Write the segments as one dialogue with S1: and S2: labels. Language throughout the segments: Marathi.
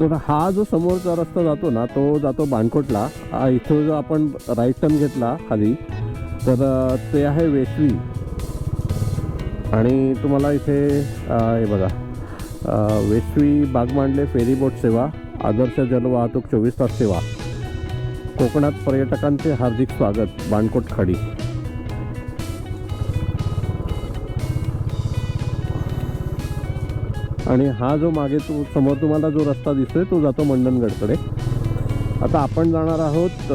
S1: तर हा जो समोरचा रस्ता जातो ना तो जातो बाणकोटला इथं जो आपण राईट टर्न घेतला खाली तर ते आहे वेसवी. आणि तुम्हाला इथे हे बघा वेसवी बागमांडले फेरीबोट सेवा आदर्श जलवाहतूक चोवीस तास सेवा. कोकणात पर्यटकांचे हार्दिक स्वागत बाणकोट खाडी. आणि हा जो मागे तो समोर तुम्हाला जो रस्ता दिसतोय तो जातो मंडणगडकडे. आता आपण जाणार आहोत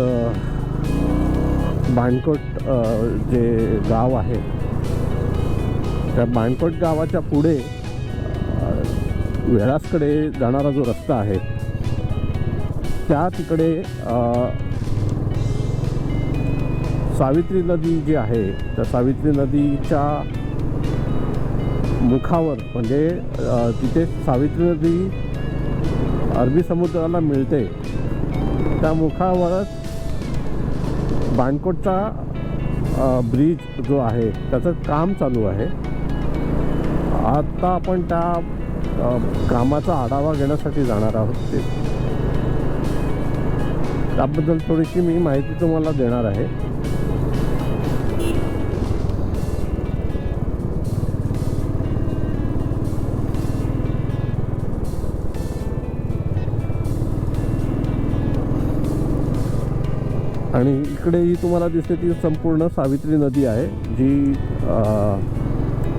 S1: बाणकोट जे गाव आहे. त्या बाणकोट गावाच्या पुढे वेळासकडे जाणारा जो रस्ता आहे त्या तिकडे सावित्री नदी जी आहे त्या सावित्री नदीच्या मुखावर म्हणजे तिथे सावित्री नदी अरबी समुद्राला मिळते. त्या मुखावरच बाणकोटचा ब्रिज जो आहे त्याचं काम चालू आहे. आता आपण त्या कामाचा आढावा घेण्यासाठी जाणार आहोत ते. त्याबद्दल थोडीशी मी माहिती तुम्हाला देणार आहे. आणि इकडे ही तुम्हाला दिसते ती संपूर्ण सावित्री नदी आहे जी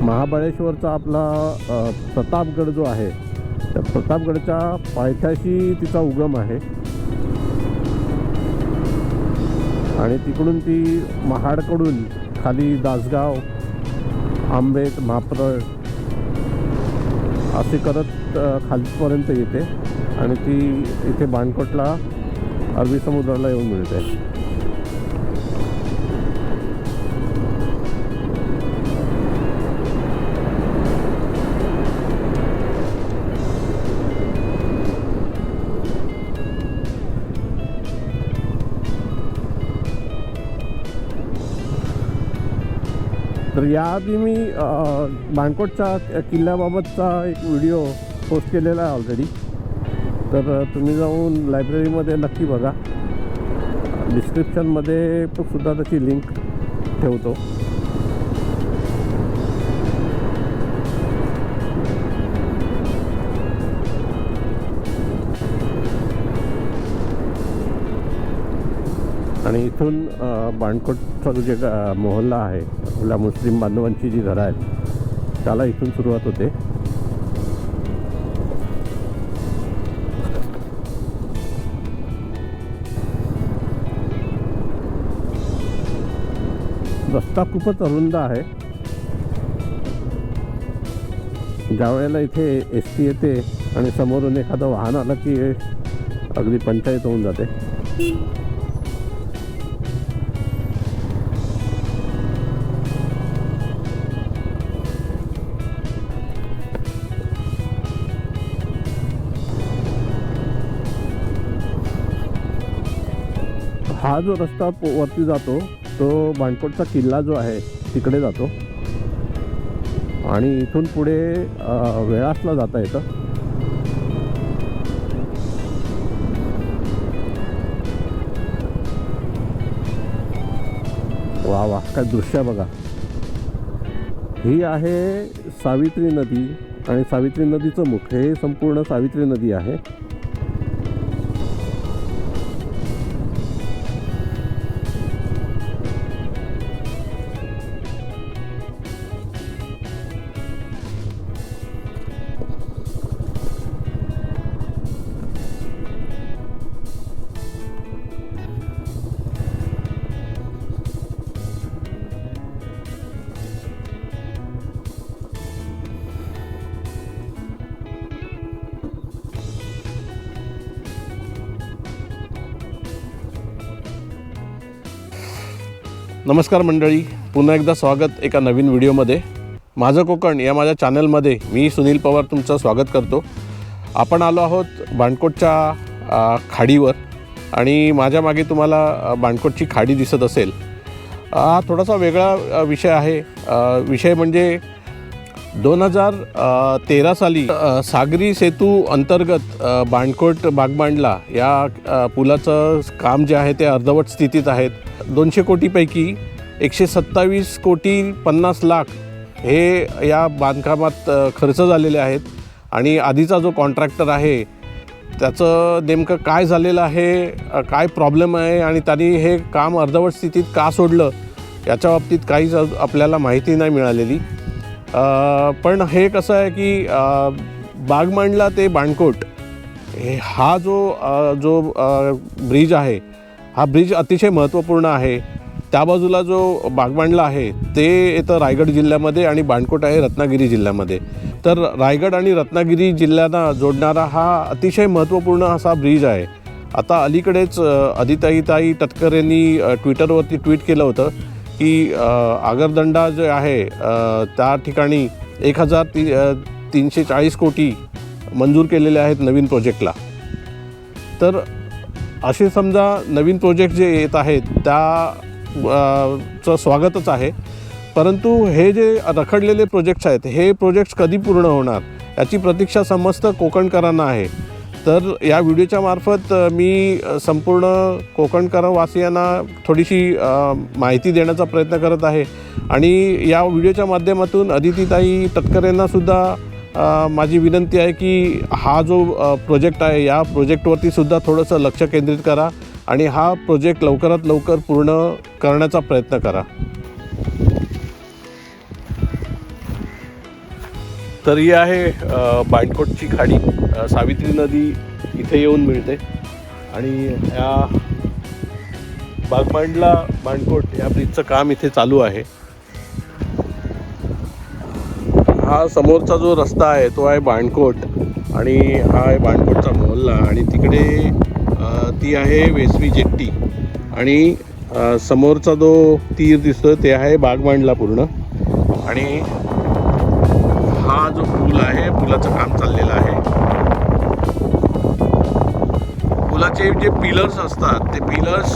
S1: महाबळेश्वरचा आपला प्रतापगड जो आहे त्या प्रतापगडच्या पायथ्याशी तिचा उगम आहे. आणि तिकडून ती महाडकडून खाली दासगाव आंबेत म्हाप्रळ असे करत खालीपर्यंत येते. आणि ती इथे बाणकोटला अरबी समुद्राला येऊन मिळते. तर याआधी मी अ, किल्ल्याबाबतचा एक व्हिडिओ पोस्ट केलेला आहे ऑलरेडी तर तुम्ही जाऊन लायब्ररीमध्ये नक्की बघा. डिस्क्रिप्शनमध्ये सुद्धा त्याची लिंक ठेवतो. आणि इथून बाणकोटचा जे गा- मोहल्ला आहे आपल्या मुस्लिम बांधवांची जी घरं आहेत त्याला इथून सुरुवात होते. रस्ता खूपच अरुंद आहे. ज्या वेळेला इथे एस टी येते आणि समोरून एखादं वाहन आलं की अगदी पंचायत होऊन जाते. हा जो रस्ता पो- वरती जातो तो बाणकोटचा किल्ला जो आहे तिकडे जातो. आणि इथून पुढे वेळासला जाता येतं. वा वा काय दृश्य बघा. ही आहे सावित्री नदी आणि सावित्री नदीचं मुख. हे संपूर्ण सावित्री नदी आहे. नमस्कार मंडळी. पुन्हा एकदा स्वागत एका नवीन व्हिडिओमध्ये. माझं कोकण या माझ्या चॅनलमध्ये मी सुनील पवार तुमचं स्वागत करतो. आपण आलो आहोत बाणकोटच्या खाडीवर आणि माझ्या मागे तुम्हाला बाणकोटची खाडी दिसत असेल. हा थोडासा वेगळा विषय आहे. विषय म्हणजे दोन हजार तेरा साली सागरी सेतू अंतर्गत बांडकोट बाणकोट बागबांडला या पुलाचं काम जे आहे ते अर्धवट स्थितीत आहेत. दोनशे कोटीपैकी एकशे सत्तावीस कोटी पन्नास लाख हे या बांधकामात खर्च झालेले आहेत आणि आधीचा जो कॉन्ट्रॅक्टर आहे त्याचं नेमकं काय झालेलं आहे काय प्रॉब्लेम आहे आणि त्यांनी हे काम अर्धवट स्थितीत का सोडलं याच्या बाबतीत काहीच आपल्याला माहिती नाही मिळालेली. पण हे कसं आहे की बागमांडला ते बाणकोट हे हा जो जो ब्रिज आहे हा ब्रिज अतिशय महत्त्वपूर्ण आहे. त्या बाजूला जो बागमांडला आहे ते येतं रायगड जिल्ह्यामध्ये आणि बाणकोट आहे रत्नागिरी जिल्ह्यामध्ये. तर रायगड आणि रत्नागिरी जिल्ह्यांना जोडणारा हा अतिशय महत्त्वपूर्ण असा ब्रिज आहे. आता अलीकडेच अदिताईताई तटकर यांनी ट्विटरवरती ट्विट केलं होतं. की आगरदंडा जे आहे त्या ठिकाणी एक हजार ती तीनशे चाळीस कोटी मंजूर केलेले आहेत नवीन प्रोजेक्टला तर असे समजा नवीन प्रोजेक्ट जे येत आहेत त्या चं स्वागतच आहे. परंतु हे जे रखडलेले प्रोजेक्ट्स आहेत हे प्रोजेक्ट्स कधी पूर्ण होणार? याची प्रतीक्षा समस्त कोकणकरांना आहे. तर या व्हिडिओच्या मार्फत मी संपूर्ण संपूर्ण कोकणकरवासियांना थोडीशी माहिती देण्याचा प्रयत्न करत आहे. आणि या व्हिडिओच्या माध्यमातून अदितीताई तटकर यांनासुद्धा माझी विनंती आहे की हा जो प्रोजेक्ट आहे या प्रोजेक्टवरतीसुद्धा थोडंसं लक्ष केंद्रित करा आणि हा प्रोजेक्ट लवकरात लवकर पूर्ण करण्याचा प्रयत्न करा. तर ही आहे बाणकोटची खाडी सावित्री नदी इथे येऊन मिळते. आणि या बागमांडला बाणकोट या ब्रिजचं काम इथे चालू आहे. हा समोरचा जो रस्ता आहे तो आहे बाणकोट. आणि हा आहे बाणकोटचा मोहल्ला. आणि तिकडे ती आहे वेसवी जेट्टी. आणि समोरचा जो तीर दिसतोय ते आहे बागमांडला पूर्ण. आणि हा जो पूल आहे पुलाचं काम चाललेलं आहे. पुलाचे जे पिलर्स असतात ते पिलर्स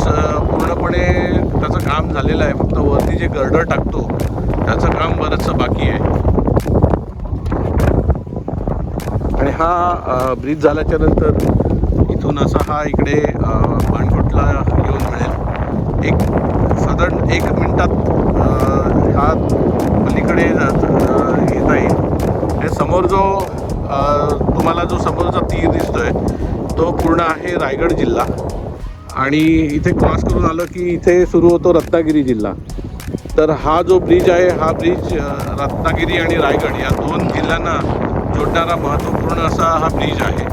S1: पूर्णपणे त्याचं काम झालेलं आहे. फक्त वरती जे गर्डर टाकतो त्याचं काम बरंचसं बाकी आहे. आणि हा ब्रिज झाल्याच्यानंतर इथून असा हा इकडे अ, बाणकोटला येऊन मिळेल. एक साधारण एक मिनटात हा पलीकडे जात- येता येईल. समोर जो तुम्हाला जो समोरचा तीर दिसतोय तो पूर्ण आहे रायगड जिल्हा. आणि इथे क्रॉस करून आलं की इथे सुरू होतो रत्नागिरी जिल्हा. तर हा जो ब्रिज आहे हा ब्रिज रत्नागिरी आणि रायगड या दोन जिल्ह्यांना जोडणारा महत्त्वपूर्ण असा हा ब्रिज आहे.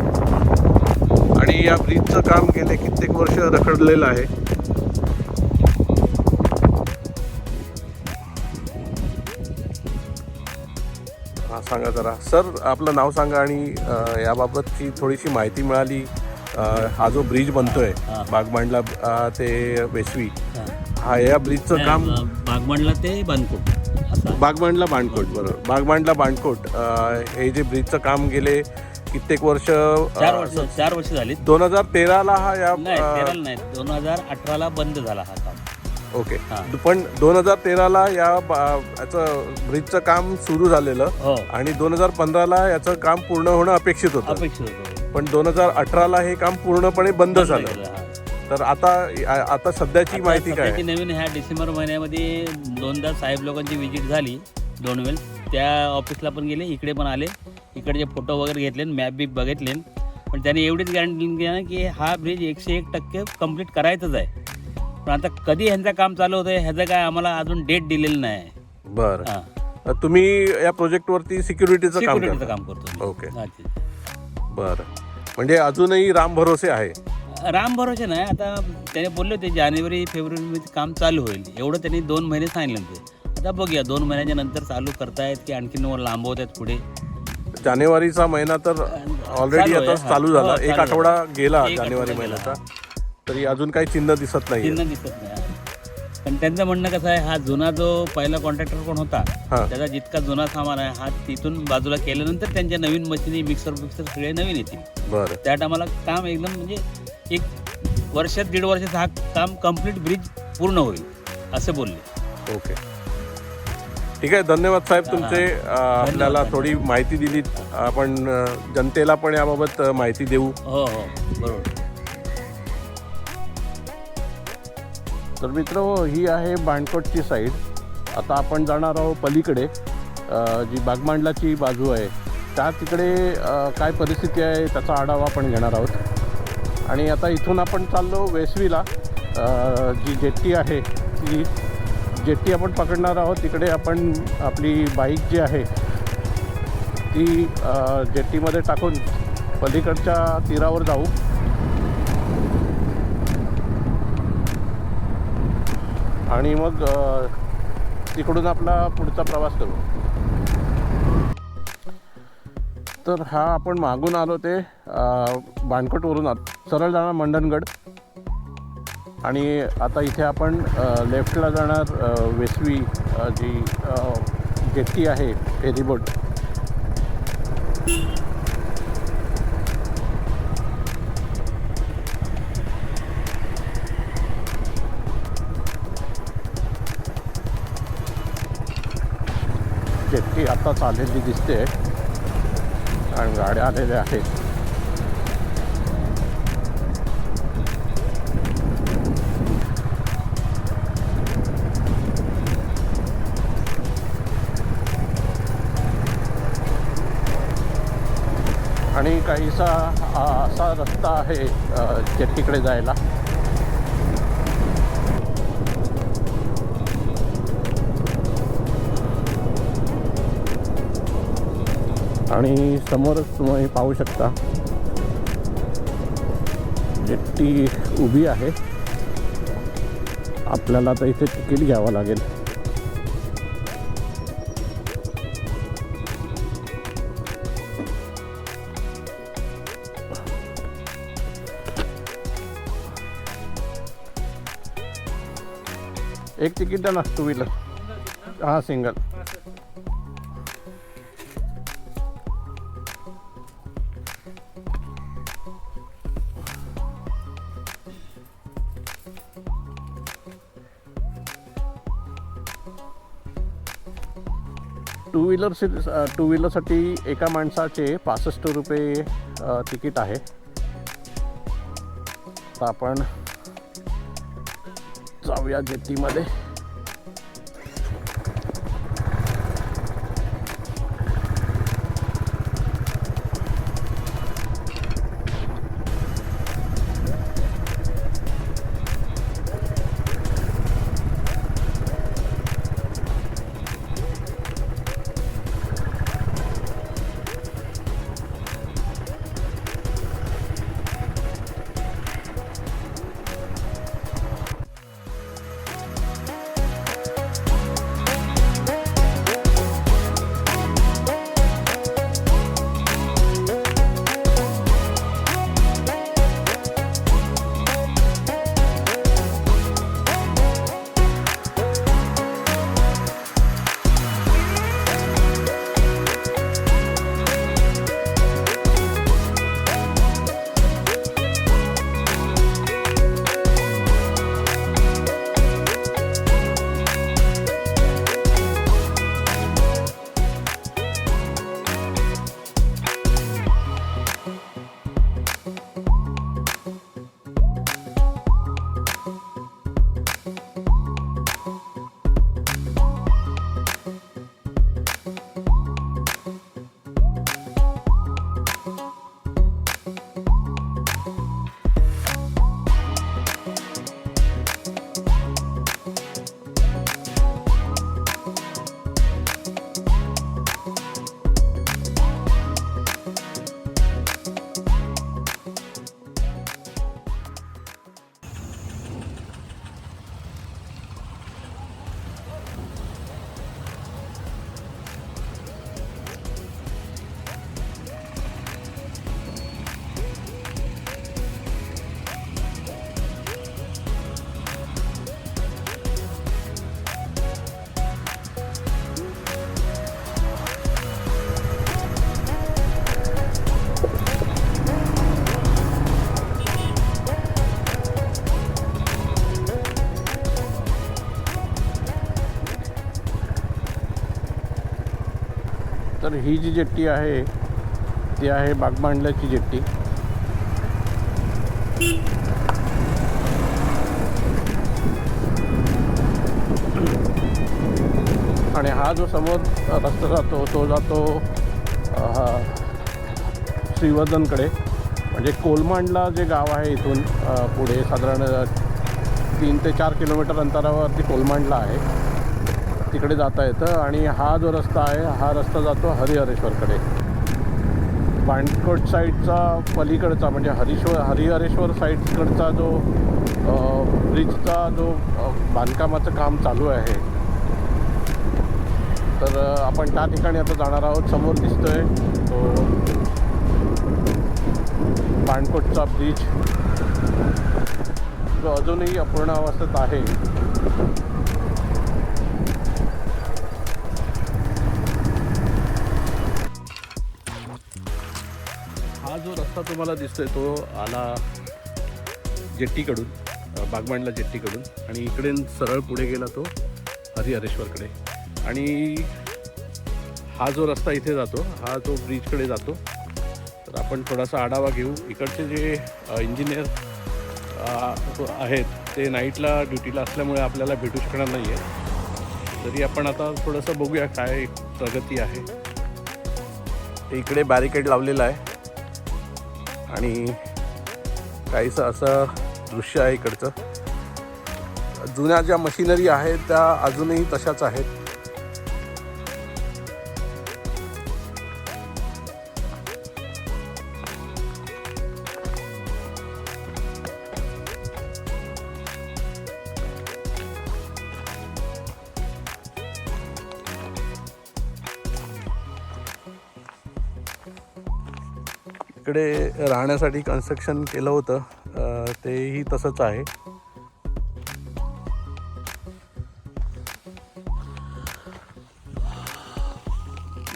S1: आणि या ब्रिजचं काम गेले कित्येक वर्ष रखडलेलं आहे. सांगा जरा. सर आपलं नाव सांगा आणि याबाबतची थोडीशी माहिती मिळाली. हा जो ब्रिज बनतोय. बागमांडला ते वेसवी
S2: हा.
S1: या ब्रिजचं काम
S2: बागमांडला ते बानकोट असं.
S1: बागमांडला बाणकोट बरोबर. बागमांडला बाणकोट हे जे ब्रिजचं काम गेले कित्येक वर्ष
S2: चार वर्ष चार वर्ष झाली
S1: दोन हजार तेराला हा या
S2: नाही दोन हजार अठराला बंद झाला हा काम.
S1: ओके.
S2: हा.
S1: पण दोन हजार तेराला या बा- याचं ब्रिजचं काम सुरू झालेलं
S2: हो.
S1: आणि दोन हजार पंधराला याचं काम पूर्ण होणं अपेक्षित होतं.
S2: अपेक्षित होतं.
S1: पण दोन हजार अठराला हे काम पूर्णपणे बंद झालं. तर आता आ- आता सध्याची माहिती काय?
S2: नवीन ह्या डिसेंबर महिन्यामध्ये दोनदा साहेब लोकांची व्हिजिट झाली दोन वेळ त्या ऑफिसला पण गेले इकडे पण आले. इकडचे फोटो वगैरे घेतले मॅप बी बघितले. पण त्यांनी एवढीच गॅरंटी दिली ना की हा ब्रिज एकशे एक टक्के कंप्लीट करायचंच आहे. पण आता कधी ह्यांचं काम चालू होतं ह्याचं काय आम्हाला अजून डेट दिलेलं नाही.
S1: बरं.
S2: हां.
S1: तुम्ही या प्रोजेक्टवरती सिक्युरिटीचं काम
S2: सिक्युरिटीचं
S1: करता.
S2: काम करतो
S1: ओके. बरं. म्हणजे अजूनही राम भरोसे आहे?
S2: राम भरोसे नाही. आता त्याने बोलले होते जानेवारी फेब्रुवारीमध्ये काम चालू होईल. एवढं त्यांनी दोन महिने सांगितलं होते. आता बघूया दोन महिन्याच्या नंतर चालू करतायत की आणखीन वर लांबवत आहेत पुढे?
S1: जानेवारीचा महिना तर ऑलरेडी
S2: चालू आहे,
S1: आता
S2: हा.
S1: चालू
S2: हो,
S1: झाला
S2: चालू
S1: एक
S2: आहे.
S1: आठवडा गेला
S2: एक
S1: जानेवारी
S2: आठवडा.
S1: महिन्याचा. तरी अजून काही चिन्ह दिसत नाही
S2: चिन्ह दिसत नाही. पण त्यांचं म्हणणं कसं आहे हा जुना जो पहिला कॉन्ट्रॅक्टर कोण होता
S1: हां.
S2: त्याचा जितका जुना सामान आहे हा तिथून बाजूला केल्यानंतर त्यांच्या नवीन मशिनी मिक्सर बिक्सर सगळे नवीन येतील.
S1: बरं.
S2: त्या टायमाला काम एकदम म्हणजे एक वर्षात दीड वर्षात हा काम कंप्लीट ब्रिज पूर्ण होईल असे बोलले.
S1: ओके. ठीक आहे धन्यवाद साहेब तुमचे. अ, आपल्याला थोडी माहिती दिलीत. आपण अ, जनतेला पण याबाबत अ, माहिती देऊ.
S2: हो हो बरोबर.
S1: तर मित्र ही आहे बाणकोटची साईड. आता आपण जाणार आहोत पलीकडे. जी बागमांडलाची बाजू आहे त्या तिकडे काय परिस्थिती आहे त्याचा आढावा आपण घेणार आहोत. आणि आता इथून आपण चाललो वेसवीला. जी जेट्टी आहे ती जेट्टी आपण पकडणार आहोत. तिकडे आपण आपली बाईक जी आहे ती जेट्टीमध्ये टाकून पलीकडच्या तीरावर जाऊ. आणि मग तिकडून आपला पुढचा प्रवास करू. तर हा आपण मागून आलो ते बाणकटवरून आलो. सरळ जाणार मंडणगड. आणि आता इथे आपण लेफ्टला जाणार वेसवी जी अ, जेट्टी आहे फेरीबोट. जेट्टी आताच आलेली दिसते. आणि गाड्या आलेल्या आहेत. आणि काहीसा असा रस्ता आहे अ, जायला. आणि समोरच तुम्ही पाहू शकता. जेट्टी उभी आहे. आपल्याला आता इथे तिकीट घ्यावं लागेल. एक तिकीट द्या ना टू व्हीलर. हां सिंगल. व्हीलर व्हीलर टू व्हीलरसाठी एका माणसाचे पासष्ट रुपये uh, तिकीट आहे. तर आपण जाऊया जेट्टीमध्ये तर ही जी जेट्टी आहे ती आहे बागमांडल्याची जेट्टी. आणि हा जो समोर रस्ता जातो तो जातो श्रीवर्धनकडे. म्हणजे कोलमांडला जे गाव आहे इथून पुढे साधारण तीन ते चार किलोमीटर अंतरावरती कोलमांडला आहे. तिकडे जाता येतं आणि हा जो रस्ता आहे हा रस्ता जातो हरिहरेश्वरकडे. पाणकोट साईडचा पलीकडचा म्हणजे हरिश्वर हरिहरेश्वर साईडकडचा जो ब्रिजचा जो बांधकामाचं काम चालू आहे. तर आपण त्या ठिकाणी आता जाणार आहोत. समोर दिसतोय तो पाणकोटचा ब्रिज. जो अजूनही अपूर्ण अवस्थेत आहे. रस्ता तुम्हाला दिसतोय तो आला जेट्टीकडून बागमांडला जेट्टीकडून. आणि इकडे सरळ पुढे गेला तो हरिहरेश्वरकडे. आणि हा जो रस्ता इथे जातो हा जो ब्रिजकडे जातो तर आपण थोडासा आढावा घेऊ. इकडचे जे इंजिनियर आहेत ते नाईटला ड्युटीला असल्यामुळे आपल्याला भेटू शकणार नाही आहे तरी आपण आता थोडंसं बघूया काय प्रगती आहे. इकडे बॅरिकेड लावलेला आहे. आणि काहीसं असं दृश्य आहे इकडचं. जुन्या ज्या मशिनरी आहेत त्या अजूनही तशाच आहेत. इकडे राहण्यासाठी कन्स्ट्रक्शन केलं होतं. तेही तसंच आहे.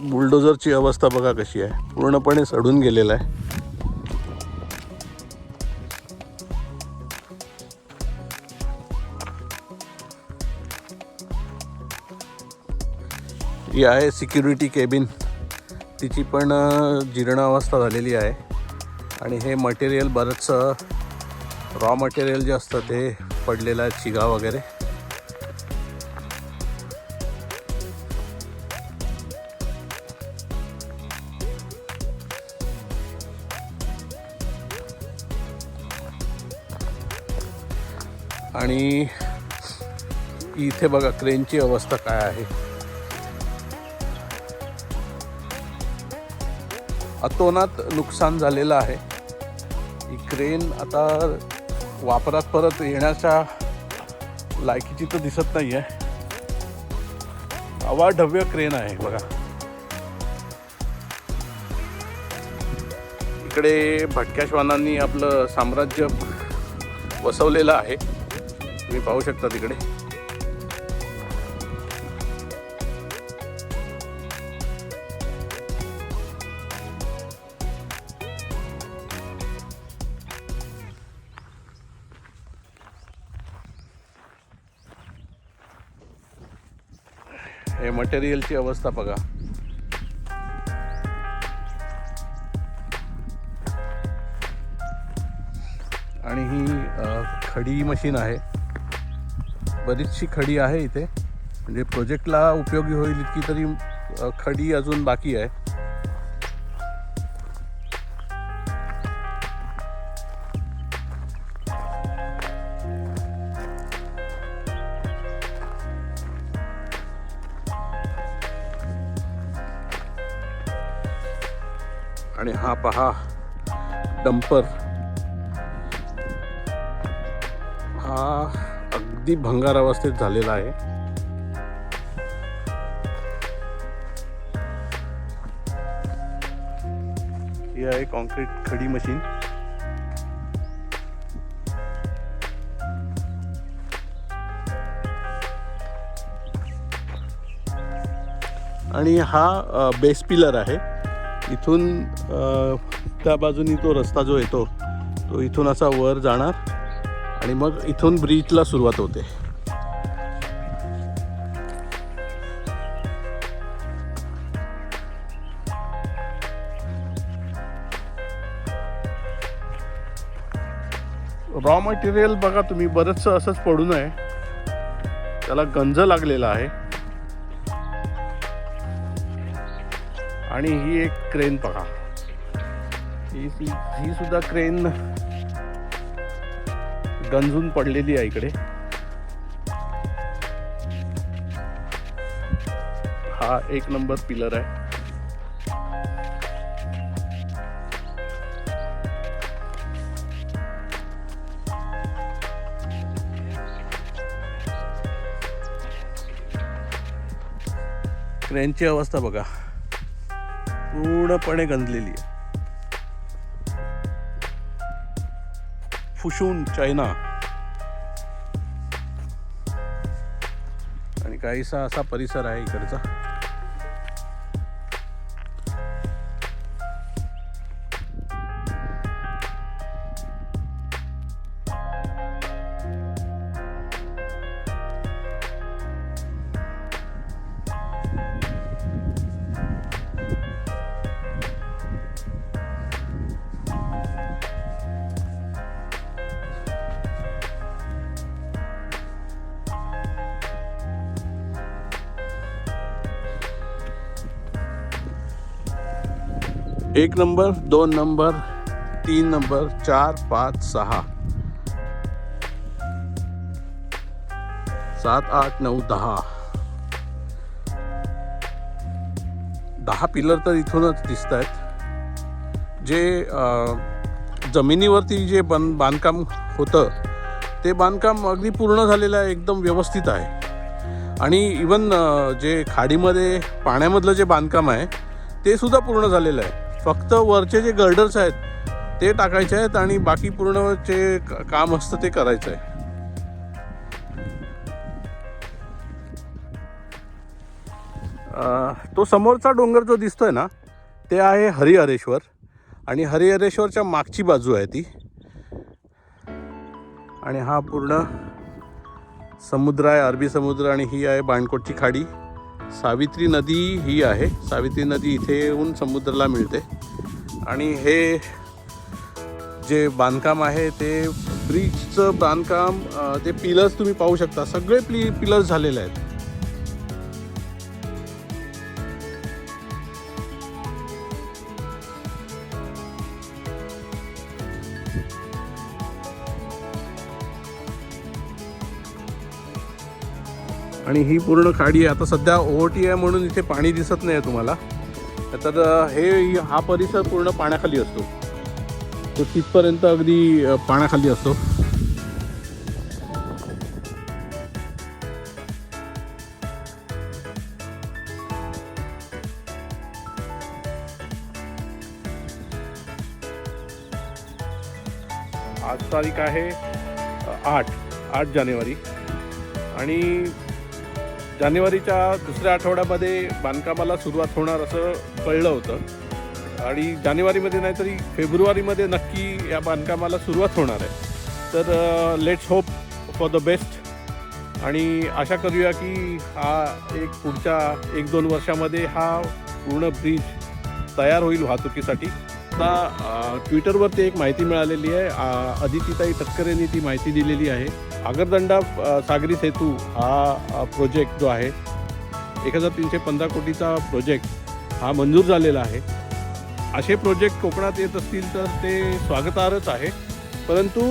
S1: बुलडोझरची अवस्था बघा कशी आहे. पूर्णपणे सडून गेलेला आहे. ही आहे सिक्युरिटी केबिन तिची पण जीर्णावस्था झालेली आहे. आणि हे मटेरियल बरंचसं रॉ मटेरियल जे असतं ते पडलेलं आहे चिगा वगैरे. आणि इथे बघा क्रेनची अवस्था काय आहे. अतोनात नुकसान झालेलं आहे. ही क्रेन आता वापरात परत येण्याच्या लायकीची तर दिसत नाही आहे अवाढव्य क्रेन आहे बघा. इकडे भटक्या श्वानांनी आपलं साम्राज्य वसवलेलं आहे. तुम्ही पाहू शकता तिकडे. मटेरियलची अवस्था बघा. आणि ही खडी मशीन आहे. बरीचशी खडी आहे इथे. म्हणजे प्रोजेक्टला उपयोगी होईल इतकी तरी खडी अजून बाकी आहे. आणि हा पहा डंपर. हा अगदी भंगार अवस्थेत झालेला आहे. ही आहे कॉन्क्रीट खडी मशीन. आणि हा बेस पिलर आहे. इथून त्या बाजूनी तो रस्ता जो येतो तो इथून असा वर जाणार आणि मग इथून ब्रिजला सुरुवात होते. रॉ मटेरियल बघा तुम्ही बरंचसं असंच पडून आहे त्याला गंज लागलेला आहे. आणि ही एक क्रेन बघा. ही ही ही सुद्धा क्रेन गंजून पडलेली आहे इकडे. हा एक नंबर पिलर आहे. क्रेनची अवस्था बघा. पूर्णपणे गंजलेली आहे. फुशून चायना. आणि काहीसा असा परिसर आहे इकडचा. एक नंबर दोन नंबर तीन नंबर चार पाच सहा। सात आठ नऊ दहा। दहा पिलर तर इथूनच दिसत आहेत जे जमिनीवरती जे बन बांधकाम होतं ते बांधकाम अगदी पूर्ण झालेलं आहे एकदम व्यवस्थित आहे. आणि इवन जे खाडीमध्ये पाण्यामधलं जे बांधकाम आहे ते सुद्धा पूर्ण झालेलं आहे. फक्त वरचे जे गर्डर्स आहेत ते टाकायचे आहेत आणि बाकी पूर्ण जे काम असतं ते करायचं आहे. तो समोरचा डोंगर जो दिसतोय ना ते आहे हरिहरेश्वर आणि हरिहरेश्वरच्या मागची बाजू आहे ती. आणि हा पूर्ण समुद्र आहे अरबी समुद्र आणि ही आहे बाणकोटची खाडी. सावित्री नदी ही आहे. सावित्री नदी इथे येऊन समुद्राला मिळते. आणि हे जे बांधकाम आहे ते ब्रिजचं बांधकाम ते पिलर्स तुम्ही पाहू शकता. सगळे प्ली पिलर्स झालेले आहेत. आणि ही पूर्ण खाडी आहे. आता सध्या ओहोटी आहे म्हणून इथे पाणी दिसत नाही आहे तुम्हाला. तर हे हा परिसर पूर्ण पाण्याखाली असतो. तो तिथपर्यंत अगदी पाण्याखाली असतो. आज तारीख आहे आठ आठ जानेवारी. आणि जानेवारीच्या दुसऱ्या आठवड्यामध्ये बांधकामाला सुरुवात होणार असं कळलं होतं. आणि जानेवारीमध्ये नाही तरी फेब्रुवारीमध्ये नक्की या बांधकामाला सुरुवात होणार आहे. तर let's hope for the best आणि आशा करूया की हा एक पुढच्या एक दोन वर्षामध्ये हा पूर्ण ब्रिज तयार होईल वाहतुकीसाठी. आता ट्विटरवरती एक माहिती मिळालेली आहे. अदितीताई तटकरेंनी ती माहिती दिलेली आहे. आगरदंडा सागरी सेतू हा प्रोजेक्ट जो आहे एक हजार तीनशे पंधरा कोटीचा प्रोजेक्ट हा मंजूर झालेला आहे. असे प्रोजेक्ट कोकणात येत असतील तर ते स्वागतार्हच आहे. परंतु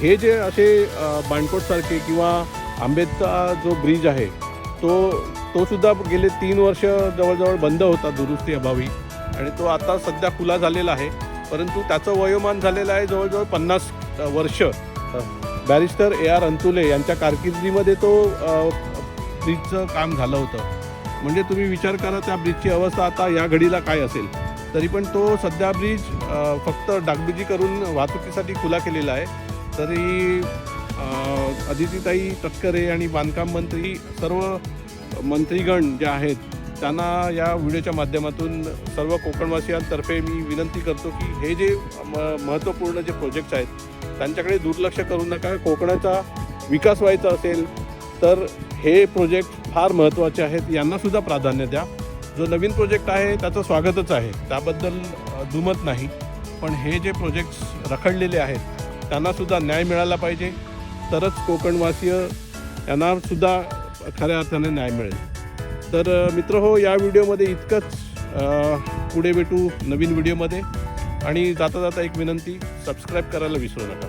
S1: हे जे असे बाणकोटसारखे किंवा आंबेदचा जो ब्रिज आहे तो तो सुद्धा गेले तीन वर्ष जवळजवळ बंद होता दुरुस्ती अभावी. आणि तो आता सध्या खुला झालेला आहे. परंतु त्याचं वयोमान झालेलं आहे जवळजवळ पन्नास वर्ष. बॅरिस्टर ए आर अंतुले यांच्या कारकिर्दीमध्ये तो ब्रिजचं काम झालं होतं. म्हणजे तुम्ही विचार करा त्या ब्रिजची अवस्था आता या घडीला काय असेल. तरी पण तो सध्या ब्रिज फक्त डागडुजी करून वाहतुकीसाठी खुला केलेला आहे. तरी अदितीताई तटकरे आणि बांधकाम मंत्री सर्व मंत्रीगण जे आहेत त्यांना या व्हिडिओच्या माध्यमातून सर्व कोकणवासियांतर्फे मी विनंती करतो की हे जे म महत्त्वपूर्ण जे प्रोजेक्ट्स आहेत त्यांच्याकडे दुर्लक्ष करू नका. कोकणाचा विकास व्हायचा असेल तर हे प्रोजेक्ट फार महत्त्वाचे आहेत. यांनासुद्धा प्राधान्य द्या. जो नवीन प्रोजेक्ट आहे त्याचं स्वागतच आहे. त्याबद्दल दुमत नाही. पण हे जे प्रोजेक्ट्स रखडलेले आहेत त्यांनासुद्धा न्याय मिळाला पाहिजे. तरच कोकणवासीय यांनासुद्धा खऱ्या अर्थाने न्याय मिळेल. तर मित्र हो या व्हिडिओमध्ये इतकंच. पुढे भेटू नवीन व्हिडिओमध्ये. आणि जाता जाता एक विनंती सबस्क्राईब करायला विसरू नका.